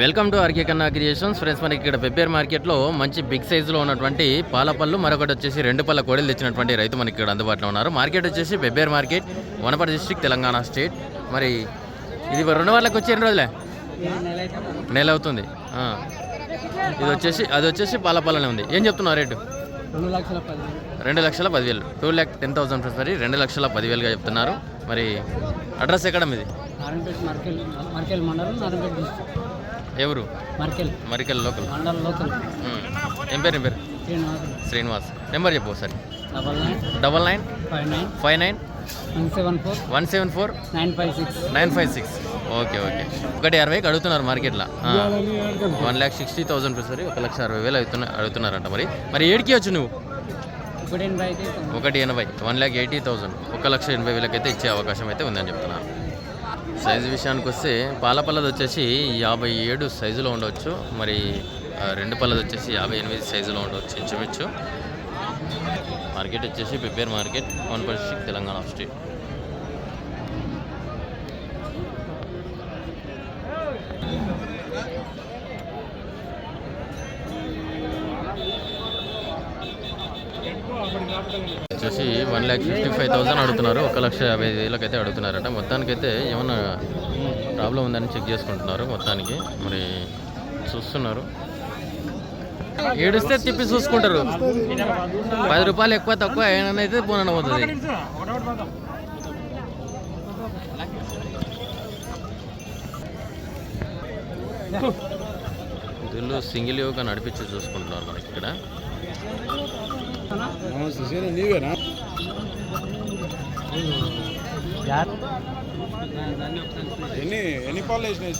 Welcome to RK Kanna creations. Friends మనకి ఇక్కడ పెబ్బేర్ మార్కెట్లో మంచి బిగ్ సైజులో ఉన్నటువంటి పాలపళ్ళు మరొకటి వచ్చేసి రెండు పళ్ళ కోడలు తెచ్చినటువంటి రైతు మనకి ఇక్కడ అందుబాటులో ఉన్నారు. మార్కెట్ వచ్చేసి Pebbair market Wanaparthy district Telangana state. మరి ఇది రెండు వాళ్ళకి వచ్చి ఎన్ని రోజులే? నెల అవుతుంది. ఇది వచ్చేసి అది వచ్చేసి పాలపల్లనే ఉంది. ఏం చెప్తున్నారు రేటు? రెండు లక్షల పదివేలు. టూ ల్యాక్ టెన్ థౌసండ్ మరి రెండు లక్షల పదివేలుగా చెప్తున్నారు. మరి అడ్రస్ ఎక్కడ మీది? ఎవరు? మర్కెల్. మరికల్ లోకల్. మండలం లోకల్. ఏం పేరు ఏం పేరు? శ్రీనివాస్. శ్రీనివాస్. నెంబర్ చెప్పు ఒకసారి. Double nine. Double nine? Five nine. Five nine? One seven four. One seven four? Nine five six. Nine five six. Okay okay. ఒకటి అరవైకి అడుగుతున్నారు మార్కెట్లో. వన్ ల్యాక్ సిక్స్టీ థౌసండ్ సరి ఒక లక్ష అరవై వేలు అవుతున్నా అడుగుతున్నారంట మరి. మరి ఏడికి వచ్చు నువ్వు. ఒకటి ఎనభై వన్ ల్యాక్ ఎయిటీ థౌసండ్. ఒక లక్ష ఎనభై వేలకైతే ఇచ్చే అవకాశం అయితే ఉందని చెప్తున్నాను సైజు విషయానికి వస్తే పాల పళ్ళది వచ్చేసి యాభై ఏడు సైజులో ఉండవచ్చు. మరి రెండు పళ్ళది వచ్చేసి యాభై ఎనిమిది సైజులో ఉండవచ్చు ఇంచుమించు. మార్కెట్ వచ్చేసి Pebbair market one district Telangana state. వచ్చేసి one lakh fifty five thousand అడుగుతున్నారు. ఒక లక్ష యాభై ఐదు అయితే అడుగుతున్నారట. మొత్తానికైతే ఏమన్నా ప్రాబ్లం ఉందని చెక్ చేసుకుంటున్నారు మొత్తానికి. మరి చూస్తున్నారు. ఏడుస్తే తిప్పి చూసుకుంటారు. పది రూపాయలు ఎక్కువ తక్కువ ఏమైనా పోనన్న పోతుంది. వీళ్ళు సింగిల్ యోగా నడిపించి చూసుకుంటున్నారు మనకి ఇక్కడ. ఎన్ని ఎన్ని పాలు వేసినాయి